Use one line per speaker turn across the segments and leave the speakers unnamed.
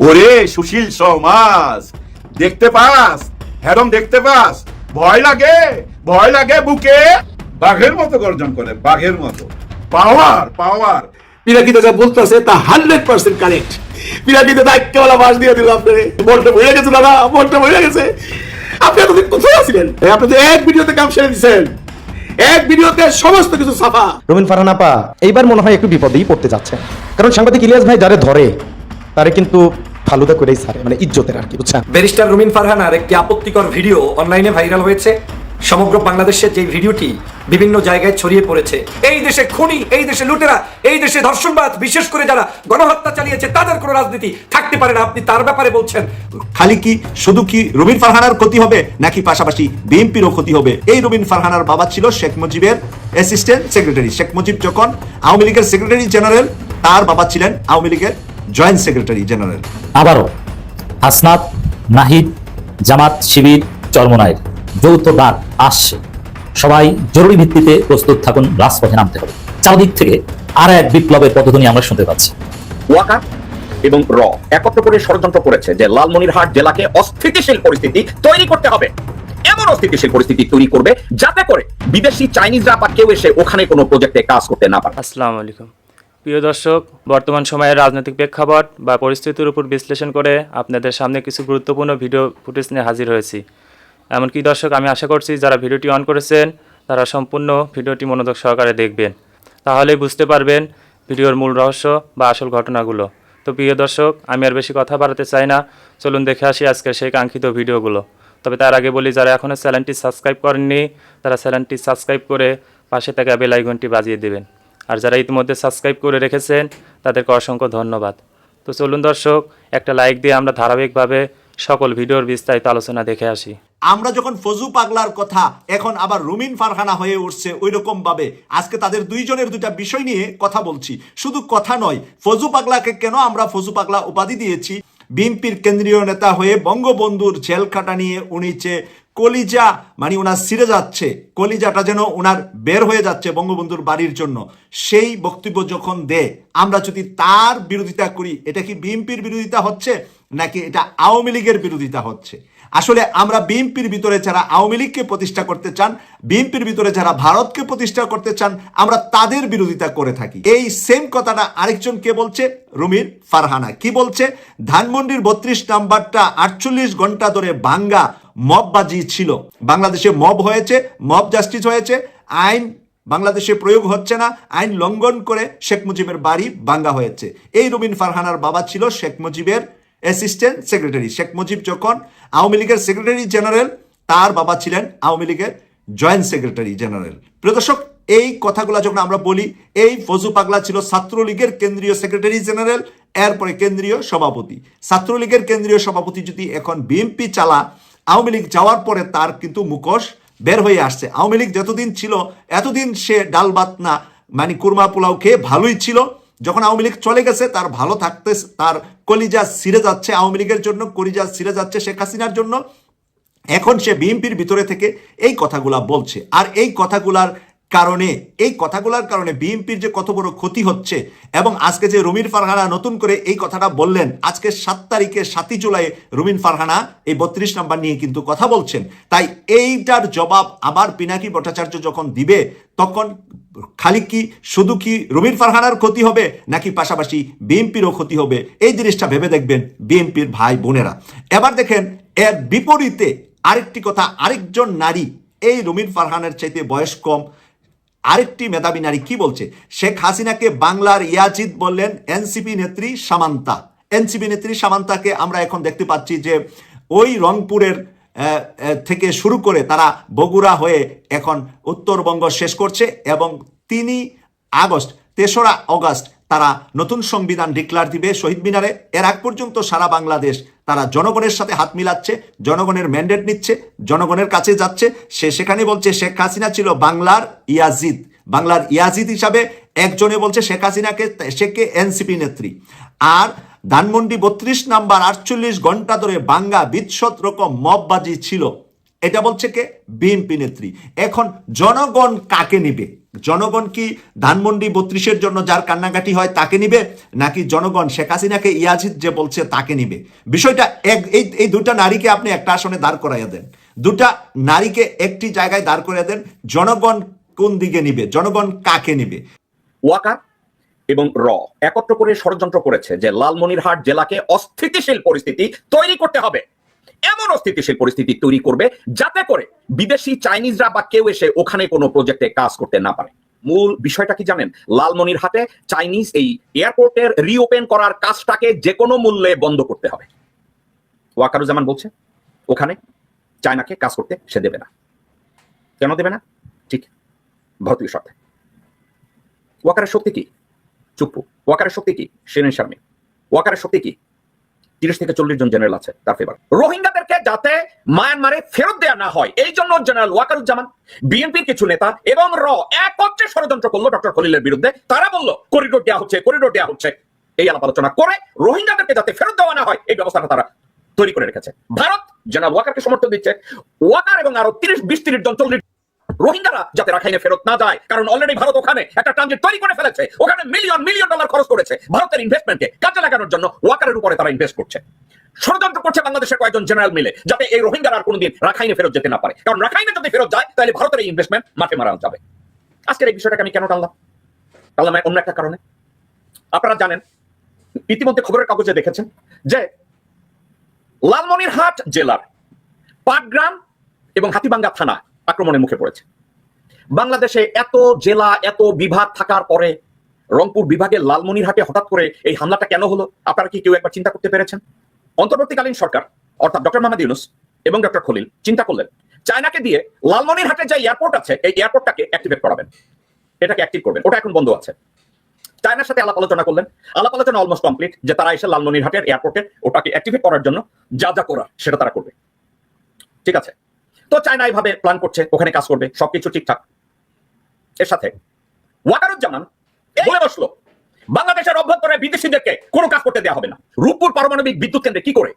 ওরে সুশীল সমাজ দেখতে পাস? হ্যারম দেখতে পাস? ভয় লাগে ভয় লাগে বুকে। বাঘের মতো গর্জন করে বাঘের মতো। পাওয়ার পাওয়ার।
পিনাকিতে যা বলতেছে তা হান্ড্রেড পার্সেন্ট কারেক্ট পিনাকিতে দায়িত্বওয়ালা বাস দিয়ে দিল আপনি বলটা বইয়া গেছে দাদা বলটা বইয়া গেছে। আপনি এতদিন কোথায় আছিলেন? আপনি তো এক ভিডিওতে কাম সেরে দিচ্ছেন এক ভিডিওতে সমস্ত কিছু সাফা।
রবিন ফারহান আপা এইবার মনে হয় একটু বিপদেই পড়তে যাচ্ছে। কারণ সাংবাদিক ইলিয়াস ভাই যারে ধরে তারে কিন্তু ফালুদা করেই ছাড়ে মানে ইজ্জতের আর কি বুঝছেন?
ব্যারিস্টার রুমিন ফারহানার একটি আপত্তিকর ভিডিও অনলাইনে ভাইরাল হয়েছে। সমগ্র বাংলাদেশের যে ভিডিওটি বিভিন্ন জায়গায় ছড়িয়ে পড়েছে এই দেশে খুনি এই দেশে লুটেরা এই দেশে ধর্ষণবাদ বিশেষ করে যারা গণহত্যা চালিয়েছে তাদের কোনো রাজনীতি থাকতে পারে না। আপনি তার ব্যাপারে বলছেন।
খালি কি শুধু কি রবিন ফারহানার ক্ষতি হবে নাকি পাশাপাশি বিএনপিরও ক্ষতি হবে? এই রবিন ফারহানার বাবা ছিল শেখ মুজিবের অ্যাসিস্ট্যান্ট সেক্রেটারি শেখ মুজিব যখন আওয়ামী লীগের সেক্রেটারি জেনারেল তার বাবা ছিলেন আওয়ামী লীগের জয়েন্ট সেক্রেটারি জেনারেল
আবারও হাসনাত নাহিদ জামাত শিবির চরমনায়ের যৌথ ডাক আসছে। সবাই জরুরি ভিত্তিতে প্রস্তুত থাকুন রাজপথে নামতে হবে। চারদিক থেকে আর এক বিপ্লবের পদধ্বনি আমরা শুনতে পাচ্ছি।
ওয়াকা এবং র একত্র করে ষড়যন্ত্র করেছে যে লালমনিরহাট জেলাকে অস্থিতিশীল পরিস্থিতি তৈরি করতে হবে। এমন অস্থিতিশীল পরিস্থিতি তৈরি করবে যাতে করে বিদেশি চাইনিজরা বা কেউ এসে ওখানে কোনো প্রজেক্টে কাজ করতে না পারে।
আসসালামু আলাইকুম। প্রিয় দর্শক, বর্তমান সময়ের রাজনৈতিক প্রেক্ষাপট বা পরিস্থিতির উপর বিশ্লেষণ করে আপনাদের সামনে কিছু গুরুত্বপূর্ণ ভিডিও ফুটেজ নিয়ে হাজির হয়েছি। এমনকি দর্শক, আমি আশা করছি যারা ভিডিওটি অন করেছেন, তারা সম্পূর্ণ ভিডিওটি মনোযোগ সহকারে দেখবেন। তাহলেই বুঝতে পারবেন ভিডিওর মূল রহস্য বা আসল ঘটনাগুলো। তো প্রিয় দর্শক, আমি আর বেশি কথা বাড়াতে চাই না। চলুন দেখে আসি আজকে সেই কাঙ্ক্ষিত ভিডিওগুলো। তবে তার আগে বলি, যারা এখনও চ্যানেলটি সাবস্ক্রাইব করেননি, তারা চ্যানেলটি সাবস্ক্রাইব করে পাশে থাকা বেল আইকনটি বাজিয়ে দেবেন। আর যারা ইতিমধ্যে সাবস্ক্রাইব করে রেখেছেন, তাদেরকে অসংখ্য ধন্যবাদ। তো চলুন দর্শক, একটা লাইক দিয়ে আমরা ধারাবাহিকভাবে সকল ভিডিওর বিস্তারিত আলোচনা দেখে আসি।
আমরা যখন ফজু পাগলার কথা, এখন আবার রুমিন ফারহানা হয়ে উঠছে ওই রকম ভাবে আজকে তাদের দুইজনের দুইটা বিষয় নিয়ে কথা বলছি। শুধু কথা নয়, ফজু পাগলাকে কেন আমরা ফজু পাগলা উপাধি দিয়েছি? বিএনপির কেন্দ্রীয় নেতা হয়ে বঙ্গবন্ধুর জেল খাটা নিয়ে উনি যে কলিজা মানে ওনার সিরে যাচ্ছে। কলিজাটা যেন ওনার বের হয়ে যাচ্ছে বঙ্গবন্ধুর বাড়ির জন্য। সেই বক্তব্য যখন দে, আমরা যদি তার বিরোধিতা করি, এটা কি বিএনপির বিরোধিতা হচ্ছে, নাকি এটা আওয়ামী লীগের বিরোধিতা হচ্ছে? আসলে আমরা বিএনপির ভিতরে যারা আওয়ামী লীগকে প্রতিষ্ঠা করতে চান, বিএনপির ভিতরে যারা ভারতকে প্রতিষ্ঠা করতে চান, আমরা তাদের বিরোধিতা করে থাকি। এই সেম কথাটা আরেকজন কে বলছে? রুমির ফারহানা। কি বলছে? ধানমন্ডির বত্রিশ নাম্বারটা আটচল্লিশ ঘণ্টা ধরে ভাঙ্গা মববাজি ছিল। বাংলাদেশে মব হয়েছে মব জাস্টিস হয়েছে, আইন বাংলাদেশে প্রয়োগ হচ্ছে না, আইন লঙ্ঘন করে শেখ মুজিবের বাড়ি ভাঙ্গা হয়েছে। এই রুমিন ফারহানার বাবা ছিল শেখ মুজিবের অ্যাসিস্ট্যান্ট সেক্রেটারি শেখ মুজিব যখন আওয়ামী লীগের সেক্রেটারি জেনারেল তার বাবা ছিলেন আওয়ামী লীগের জয়েন্ট সেক্রেটারি জেনারেল প্রিয় দর্শক, এই কথাগুলো যখন আমরা বলি, এই ফজু পাগলা ছিল ছাত্রলীগের কেন্দ্রীয় সেক্রেটারি জেনারেল এরপরে কেন্দ্রীয় সভাপতি। ছাত্রলীগের কেন্দ্রীয় সভাপতি যদি এখন বিএনপি চালা আওয়ামী লীগ যাওয়ার পরে তার কিন্তু মুখোশ বের হয়ে আসছে। আওয়ামী লীগ যতদিন ছিল, এতদিন সে ডাল ভাত না মানে কুরমা পোলাও খেয়ে ভালোই ছিল। যখন আওয়ামী লীগ চলে গেছে, তার ভালো থাকতে, তার কলিজা ছিঁড়ে যাচ্ছে আওয়ামী লীগের জন্য, কলিজা ছিঁড়ে যাচ্ছে শেখ হাসিনার জন্য। এখন সে বিএনপির ভিতরে থেকে এই কথাগুলা বলছে। আর এই কথাগুলার কারণে, এই কথাগুলার কারণে বিএনপির যে কত বড় ক্ষতি হচ্ছে এবং আজকে যে রুমিন ফারহানা নতুন করে এই কথাটা বললেন, আজকে সাত তারিখে সাতই জুলাই রুমিন ফারহানা এই বত্রিশ নাম্বার নিয়ে কিন্তু কথা বলছেন। তাই এইটার জবাব আবার পিনাকি ভট্টাচার্য যখন দিবে, তখন খালি কি, শুধু কি রুমিন ফারহানার ক্ষতি হবে, নাকি পাশাপাশি বিএনপিরও ক্ষতি হবে? এই জিনিসটা ভেবে দেখবেন বিএনপির ভাই বোনেরা। এবার দেখেন, এর বিপরীতে আরেকটি কথা, আরেকজন নারী, এই রুমিন ফারহানের চাইতে বয়স কম, আরেকটি মেধাবী নারী কি বলছে? শেখ হাসিনাকে বাংলার ইয়াজিদ বললেন এনসিপি নেত্রী সামান্তা। এনসিপি নেত্রী সামান্তাকে আমরা এখন দেখতে পাচ্ছি যে ওই রংপুরের থেকে শুরু করে তারা বগুড়া হয়ে এখন উত্তরবঙ্গ শেষ করছে এবং তিনি আগস্ট, তেসরা অগস্ট তারা নতুন সংবিধান ডিক্লার দিবে শহীদ মিনারে। এর আগ পর্যন্ত সারা বাংলাদেশ তারা জনগণের সাথে হাত মিলাচ্ছে, জনগণের ম্যান্ডেট নিচ্ছে, জনগণের কাছে যাচ্ছে। সে সেখানে বলছে, শেখ হাসিনা ছিল বাংলার ইয়াজিদ। বাংলার ইয়াজিদ হিসাবে একজনে বলছে, শেখ হাসিনাকে, শেখকে এনসিপি নেত্রী। আর ধানমন্ডি বত্রিশ নাম্বার আটচল্লিশ ঘণ্টা ধরে বাঙ্গা বিৎসত রকম মববাজি ছিল। এটা বলছে কে? বিএনপি নেত্রী। এখন জনগণ কাকে নিবে? জনগণ কি ধানমন্ডি বত্রিশের জন্য যার কান্নাকাটি হয় তাকে নিবে? নাকি জনগণ শেখ হাসিনাকে ইয়াজিদ যে বলছে তাকে নিবে? বিষয়টা এক এই এই দুটা নারীকে আপনি একটা আসনে দাঁড় করাইয়া দেন। দুটা নারীকে একটি জায়গায় দাঁড় করাইয়া দেন। জনগণ কোন দিকে নিবে? জনগণ কাকে নিবে?
ওয়াকার এবং র। একত্র করে ষড়যন্ত্র করেছে যে লালমনিরহাট জেলাকে অস্থিতিশীল পরিস্থিতি তৈরি করতে হবে। এমন অস্থিতিশীল পরিস্থিতি তৈরি করবে যাতে করে বিদেশি চাইনিজরা বা কেউ এসে ওখানে কোনো প্রজেক্টে কাজ করতে না পারে। মূল বিষয়টা কি জানেন? লালমনিরহাটে চাইনিজ এই এয়ারপোর্টের রিওপেন করার কাজটাকে যে কোনো মূল্যে বন্ধ করতে হবে। ওয়াকারুজ্জামান বলছে, ওখানে চায়নাকে কাজ করতে সে দেবে না। কেন দেবে না? ঠিক ভারতীয় শর্তে ওয়াকারের শক্তি কি? চুপ্পু ওয়াকারের শক্তি কি? শিরিন শারমিন ওয়াকারের শক্তি কি? তিরিশ থেকে চল্লিশ জন জেনারেল আছে, তার ফেভার রোহিঙ্গাদেরকে যাতে মায়ানমারে ফেরত দেওয়া না হয়, এই জন্য জেনারেল ওয়াকারুজ্জামান বিএনপির কিছু নেতা এবং র একত্রে ষড়যন্ত্র করল ডক্টর খলিলের বিরুদ্ধে। তারা বলল, করিডোর দেওয়া হচ্ছে, করিডোর দেওয়া হচ্ছে। এই আলাপ আলোচনা করে রোহিঙ্গাদেরকে যাতে ফেরত দেওয়া না হয়, এই ব্যবস্থাটা তারা তৈরি করে রেখেছে। ভারত জেনারেল ওয়াকারকে সমর্থন দিচ্ছে। ওয়াকার এবং আরও তিরিশ, বিশ, তিরিশ জন, চল্লিশ রোহিঙ্গারা যাতে রাখাইনে ফেরত না যায়। কারণ অলরেডি ভারত ওখানে একটা ট্রানজিট তৈরি করে ফেলেছে। ওখানে মিলিয়ন মিলিয়ন ডলার খরচ করেছে। ভারতের ইনভেস্টমেন্টকে কাজে লাগানোর জন্য ওয়াকারের উপরে তারা ইনভেস্ট করছে। ষড়যন্ত্র করছে বাংলাদেশের কয়েকজন জেনারেল মিলে, যাতে এই রোহিঙ্গারা আর কোনোদিন রাখাইনে ফেরত যেতে না পারে। কারণ রাখাইনে যদি ফেরত যায়, তাহলে ভারতের এই ইনভেস্টমেন্ট মাঠে মারা যাবে। আজকের এই বিষয়টাকে আমি কেন টানলাম? টানলাম অন্য একটা কারণে। আপনারা জানেন, ইতিমধ্যে খবরের কাগজে দেখেছেন যে লালমনিরহাট জেলার পাটগ্রাম এবং হাতিবাঙ্গা থানা আক্রমণের মুখে পড়েছে। বাংলাদেশে এত জেলা, এত বিভাগ থাকার পরে রংপুর বিভাগের লালমনিরহাটে হঠাৎ করে এই হামলাটা কেন হলো? আপনারা কি কেউ একবার চিন্তা করতে পেরেছেন? অন্তর্বর্তীকালীন সরকার, অর্থাৎ ডক্টর মোহাম্মদ ইউনুস এবং ডক্টর খলিল চিন্তা করলেন, চায়নাকে দিয়ে লালমনিরহাটে যে এয়ারপোর্ট আছে, এই এয়ারপোর্টটাকে অ্যাক্টিভেট করাবেন। এটাকে অ্যাক্টিভ করবেন। ওটা এখন বন্ধ আছে। চায়নার সাথে আলাপ আলোচনা করলেন। আলাপ আলোচনা অলমোস্ট কমপ্লিট যে তারা এসে লালমনিরহাটের এয়ারপোর্টে ওটাকে অ্যাক্টিভেট করার জন্য যা যা করার, সেটা তারা করবে। ঠিক আছে? তো চায়না এইভাবে প্ল্যান করছে ওখানে কাজ করবে সবকিছু ঠিকঠাক। এর সাথে ওয়াকারুজ্জামান বলে বসল বাংলাদেশের অভ্যন্তরে বিদেশিদেরকে কোনো কাজ করতে দেওয়া হবে না। রূপপুর পারমাণবিক বিদ্যুৎ কেন্দ্রে কি করে?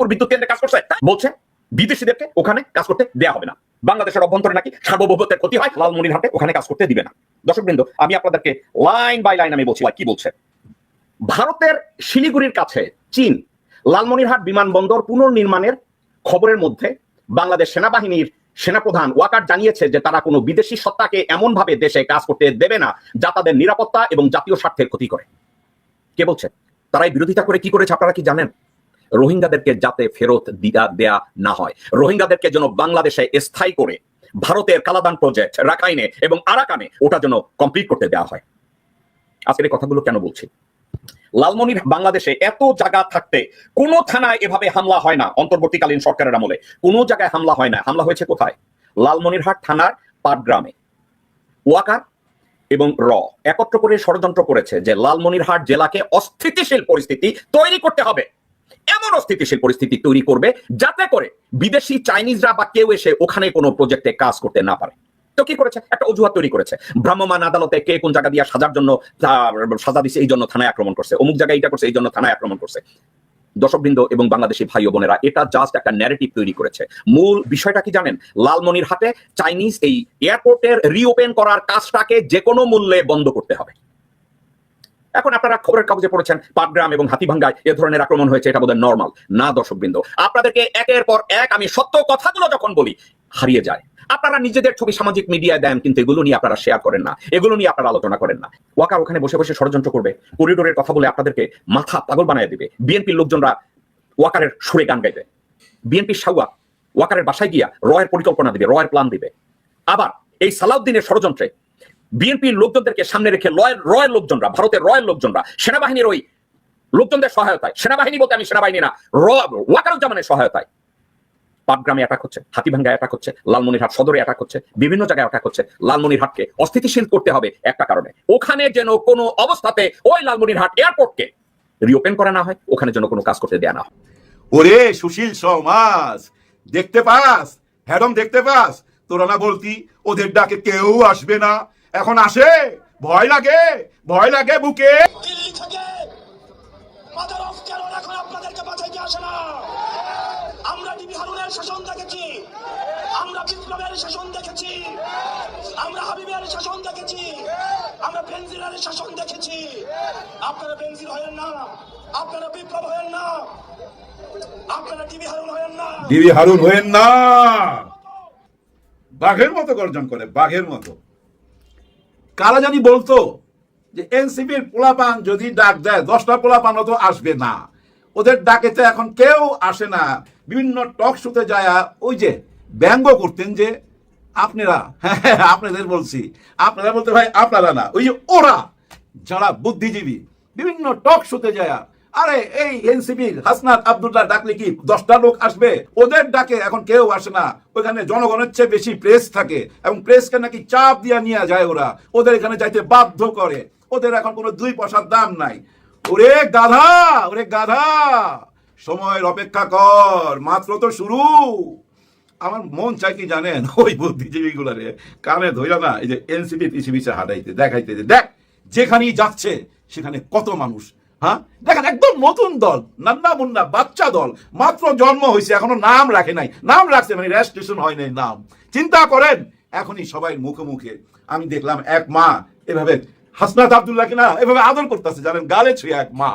বিদ্যুৎ কেন্দ্রে কাজ করছে বলছে বিদেশিদেরকে ওখানে কাজ করতে দেওয়া হবে না। বাংলাদেশের অভ্যন্তরে নাকি সার্বভৌমত্বের ক্ষতি হয় লালমনিরহাটে ওখানে কাজ করতে দিবে না। দর্শকবৃন্দ আমি আপনাদেরকে লাইন বাই লাইন আমি বলছি কি বলছে? ভারতের শিলিগুড়ির কাছে চীন লালমনিরহাট বিমানবন্দর পুনর্নির্মাণের খবরের মধ্যে বাংলাদেশ সেনাবাহিনীর সেনাপ্রধান ওয়াকার জানিয়েছে যে তারা কোনো বিদেশি সত্তাকে এমন ভাবে দেশে কাজ করতে দেবে না যা তাদের নিরাপত্তা এবং জাতীয় স্বার্থের ক্ষতি করে। কে বলছে? তারা এই বিরোধিতা করে কি করেছে আপনারা কি জানেন? রোহিঙ্গাদেরকে যাতে ফেরত দিয়া দেয়া না হয়। রোহিঙ্গাদেরকে যেন বাংলাদেশে স্থায়ী করে ভারতের কালাদান প্রজেক্ট রাখাইনে এবং আরাকানে ওটা যেন কমপ্লিট করতে দেওয়া হয়। আজকের কথাগুলো কেন বলছি? লালমনির বাংলাদেশে এত জায়গা থাকতে কোন থানায় এভাবে হামলা হয় না অন্তর্বর্তীকালীন সরকারের আমলে। কোন জায়গায় হামলা হয় না। হামলা হয়েছে কোথায়? লালমনিরহাট থানার পাটগ্রামে ওয়াকার এবং র একত্র করে ষড়যন্ত্র করেছে যে লালমনিরহাট জেলাকে অস্থিতিশীল পরিস্থিতি তৈরি করতে হবে। এমন অস্থিতিশীল পরিস্থিতি তৈরি করবে যাতে করে বিদেশি চাইনিজরা বা কেউ এসে ওখানে কোনো প্রজেক্টে কাজ করতে না পারে। তো কি করেছে? একটা অজুহাত তৈরি করেছে। ভ্রাম্যমান আদালতে কে কোন জায়গা দিয়ে সাজার জন্য সাজা দিছে, এই জন্য থানায় আক্রমণ করছে। অমুক জায়গায় এটা করছে, এই জন্য থানায় আক্রমণ করছে। দর্শকবৃন্দ এবং বাংলাদেশি ভাই ও বোনেরা, এটা জাস্ট একটা ন্যারেটিভ তৈরি করেছে। মূল বিষয়টা কি জানেন? লালমনির হাতে চাইনিজ এই এয়ারপোর্টের রিওপেন করার কাজটাকে যে কোনো মূল্যে বন্ধ করতে হবে। এখন আপনারা খবরের কাগজে পড়েছেন, পাটগ্রাম এবং হাতিভাঙ্গায় এ ধরনের আক্রমণ হয়েছে, এটা বোধহয় নর্মাল না দর্শকবৃন্দ। আপনাদেরকে একের পর এক আমি সত্য কথাগুলো যখন বলি, হারিয়ে যায়। আপনারা নিজেদের ছবি সামাজিক মিডিয়ায় দেন, কিন্তু এগুলো নিয়ে আপনারা শেয়ার করেন না। এগুলো নিয়ে আপনারা আলোচনা করেন না। ওয়াকার ওখানে বসে বসে ষড়যন্ত্র করবে করিডোরের কথা বলে আপনাদেরকে মাথা পাগল বানায় দিবে। বিএনপির লোকজনরা ওয়াকারের সুরে গান গাইবে। বিএনপির সাউয়া ওয়াকারের বাসায় গিয়া রয়ের পরিকল্পনা দিবে, রয়ের প্ল্যান দিবে। আবার এই সালাউদ্দিনের ষড়যন্ত্রে বিএনপির লোকজনদেরকে সামনে রেখে রয়ের রয়ের লোকজনরা, ভারতের রয়ের লোকজনরা, সেনাবাহিনীর ওই লোকজনদের সহায়তায়, সেনাবাহিনী বলতে আমি সেনাবাহিনী না ওয়াকারুজ্জামানের সহায়তায়। পাটগ্রামে অ্যাটাক হচ্ছে, হাতিভাঙ্গায় অ্যাটাক হচ্ছে, লালমনিরহাট সদরে অ্যাটাক হচ্ছে, বিভিন্ন জায়গায় অ্যাটাক হচ্ছে, লালমনিরহাটকে অস্থিতিশীল করতে হবে একটা কারণে। ওখানে যেন কোনো অবস্থাতে ওই লালমনিরহাট এয়ারপোর্টকে রিওপেন করা না হয়, ওখানে যেন কোনো কাজ করতে দেয়া না হয়।
ওরে সুশীল সমাজ, দেখতে পাস, হ্যাডম দেখতে পাস, তোরা না বলতি, ওদের ডাকে কেউ আসবে না। এখন আসে। ভয় লাগে ভয় লাগে বুকে।
আমরা ডিবি হারুনের শাসন দেখেছি। আমরা বিপ্লবের শাসন দেখেছি। আমরা হাবিবের শাসন দেখেছি। আমরা বেনজিরের শাসন দেখেছি। আপনারা বেনজির হয়েন না। আপনারা বিপ্লব হয়েন না। আপনারা হারুন হয়েন না।
হারুন হয়েন না। বাঘের মতো গর্জন করে বাঘের মতো। কারা জানি বলতো যে এনসিপির পোলাপান যদি ডাক দেয়, দশটা পোলাপান তো আসবে না। ওদের ডাকেতে এখন কেউ আসে না। বিভিন্ন টক শুতে যায় ওই যে ব্যঙ্গ করতেন যে, আপনারা হ্যাঁ আপনাদের বলছি। আপনারা বলতে ভাই, আপনারা না, ওই যে ওরা, যারা বুদ্ধিজীবী, বিভিন্ন টক শুতে যায় আরে, এই এনসিপির হাসনাত আব্দুল্লাহ ডাকলে কি দশটা লোক আসবে? ওদের ডাকে এখন কেউ আসে না। ওইখানে জনগণের চেয়ে বেশি প্রেস থাকে এবং প্রেসকে নাকি চাপ দিয়ে নিয়ে যায় ওরা। ওদের এখানে যাইতে বাধ্য করে। ওদের এখন কোনো দুই পয়সার দাম নাই। ওরে গাধা ওরে গাধা! সময়ের অপেক্ষা কর, মাত্র তো শুরু। আমার মন চাই কি জানেন? ওই বুদ্ধিজীবী গুলারে কানে ধইরা না, এই যে এনসিপি পিছিয়ে হাঁটাইতে দেখাইতে দেখ, যেখানেই যাচ্ছে, সেখানে কত মানুষ হ্যাঁ? দেখেন, একদম নতুন দল, নান্না মুন্না, বাচ্চা দল, মাত্র জন্ম হয়েছে, এখনও নাম রাখে নাই। নাম রাখছে মানে রেজিস্ট্রেশন হয় নাই নাম। চিন্তা করেন, এখনই সবাই মুখে মুখে, আমি দেখলাম এক মা, এভাবে হাসনাত আব্দুল্লাহকে না এভাবে আদর করতেছে, জানেন, গালে ছুঁয়ে এক মা।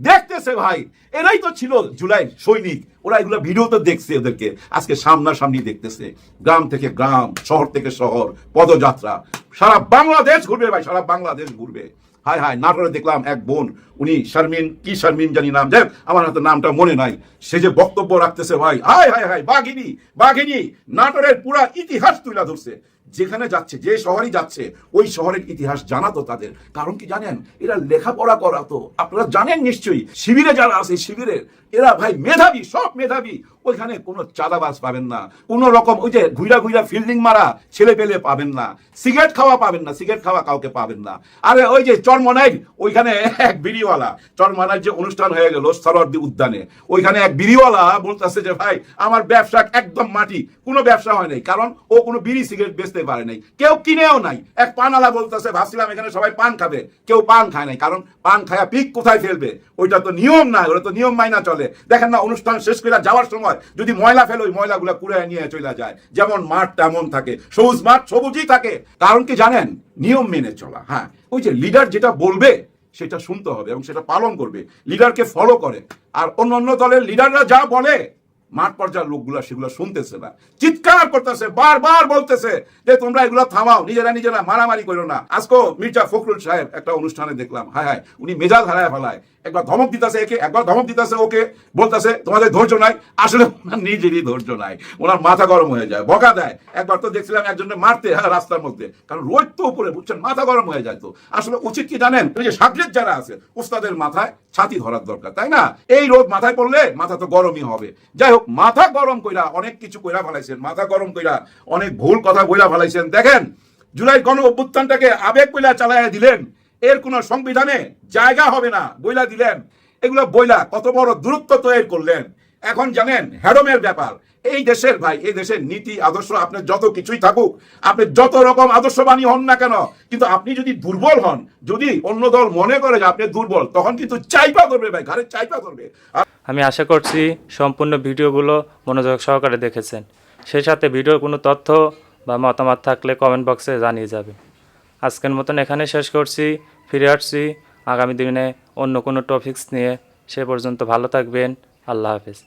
দেখতেছে ভাই, এরাই তো ছিল জুলাই সৈনিক, ওরা এগুলো ভিডিও তো দেখছে ওদেরকে, আজকে সামনাসামনি দেখতেছে। গ্রাম থেকে গ্রাম, শহর থেকে শহর, পদযাত্রা, সারা বাংলাদেশ ঘুরবে ভাই, সারা বাংলাদেশ ঘুরবে। হায় হায় নাটোরে দেখলাম এক বোন। উনি শারমিন, কি শারমিন জানি নাম। যাই আমার হাতে নামটা মনে নাই। সে যে বক্তব্য রাখতেছে ভাই হায় হায় হায় বাঘিনী বাঘিনী, নাটোরের পুরা ইতিহাস তুলে ধরছে। যেখানে যাচ্ছে, যে শহরই যাচ্ছে, ওই শহরের ইতিহাস জানা তো তাদের। কারণ কি জানেন? এরা লেখাপড়া করা তো। আপনারা জানেন নিশ্চয়ই, শিবিরে যারা আছে শিবিরের এরা ভাই মেধাবী, সব মেধাবী। ওইখানে কোনো চাঁদাবাজ পাবেন না। কোনো রকম ওই যে ঘুইরা ঘুইরা ফিল্ডিং মারা ছেলে পেলে পাবেন না। সিগারেট খাওয়া পাবেন না, সিগারেট খাওয়া কাউকে পাবেন না। আরে ওই যে চরমনাই ওইখানে এক বিড়িওয়ালা চরমনার যে অনুষ্ঠান হয়ে গেল সরদ্দি উদ্যানে, ওইখানে এক বিড়িওয়ালা বলতেছে যে, ভাই, আমার ব্যবসা একদম মাটি, কোনো ব্যবসা হয় নাই। কারণ ও কোনো বিড়ি, সিগারেট বেচতে পারে নাই। কেউ কিনেও নাই। এক পানওয়ালা বলতেছে, ভাবছিলাম এখানে সবাই পান খাবে। কেউ পান খায় নাই, কারণ পান খায়া পিক কোথায় ফেলবে? ওইটা তো নিয়ম না ওটা তো নিয়ম মাইনা চলে। দেখেন না, অনুষ্ঠান শেষ করে যাওয়ার সময় যদি ময়লা ফেলে, ওই ময়লাগুলো কুড়ে নিয়ে চলে যায়। যেমন মাঠ তেমন থাকে। সবুজ মাঠ সবুজই থাকে। কারণ কি জানেন? নিয়ম মেনে চলা হ্যাঁ। ওই যে লিডার যেটা বলবে, সেটা শুনতে হবে এবং সেটা পালন করবে। লিডারকে ফলো করে। আর অন্য অন্য দলের লিডাররা যা বলে মাঠ পর্যায়ের লোকগুলা সেগুলো শুনতেছে না। চিৎকার করতেছে, বারবার বলতেছে যে, তোমরা এগুলো থামাও, নিজেরা নিজেরা মারামারি করো না। আজকে মির্জা ফখরুল সাহেব একটা অনুষ্ঠানে দেখলাম, হায় হায়, উনি মেজাজ হারায় ফেলায়। একবার ধমক দিতেছে একে, একবার ধমক দিতেছে ওকে, বলতেছে, তোমাদের ধৈর্য নাই। আসলে ওনার নিজেরই ধৈর্য নাই। ওনার মাথা গরম হয়ে যায়, বকা দেয়। একবার তো দেখছিলাম একজনকে মারতে হ্যাঁ রাস্তার মধ্যে। কারণ রোদ তো উপরে, বুঝছেন? মাথা গরম হয়ে যায় তো। আসলে উচিত কি জানেন? ওই যে সাবজেক্ট যারা আছে ওস্তাদের মাথায় ছাতি ধরার দরকার, তাই না? এই রোদ মাথায় পড়লে মাথা তো গরমই হবে। যাই হোক, মাথা গরম কইরা অনেক কিছু কইরা ফেলাইছেন, মাথা গরম কইরা অনেক ভুল কথা বইরা ফেলাইছেন। দেখেন, জুলাই গণ অভ্যুত্থানটাকে আবেগ কইলা চালাইয়া দিলেন। এর কোন সংবিধানে জায়গা হবে না, বইলা দিলেন। এগুলো বইলা কত বড় দূরত্ব তৈরি করলেন। এখন জানেন, হ্যাডমের ব্যাপার। এই দেশের ভাই, এই দেশের নীতি, আদর্শ আপনার যত কিছুই থাকুক, আপনি যত রকম আদর্শবাণী হন না কেন, কিন্তু আপনি যদি দুর্বল হন, যদি অন্য দল মনে করে যে আপনি দুর্বল, তখন কিন্তু চাইপা করবে ভাই, ঘরে চাইপা করবে।
আমি আশা করছি সম্পূর্ণ ভিডিওগুলো মনোযোগ সহকারে দেখেছেন। সেই সাথে ভিডিওর কোনো তথ্য বা মতামত থাকলে কমেন্ট বক্সে জানিয়ে যাবেন। আজকের মতন এখানে শেষ করছি, ফিরে আসছি। আগামী দিনে অন্য কোনো টপিকস নিয়ে সে পর্যন্ত ভালো থাকবেন। আল্লাহ হাফেজ।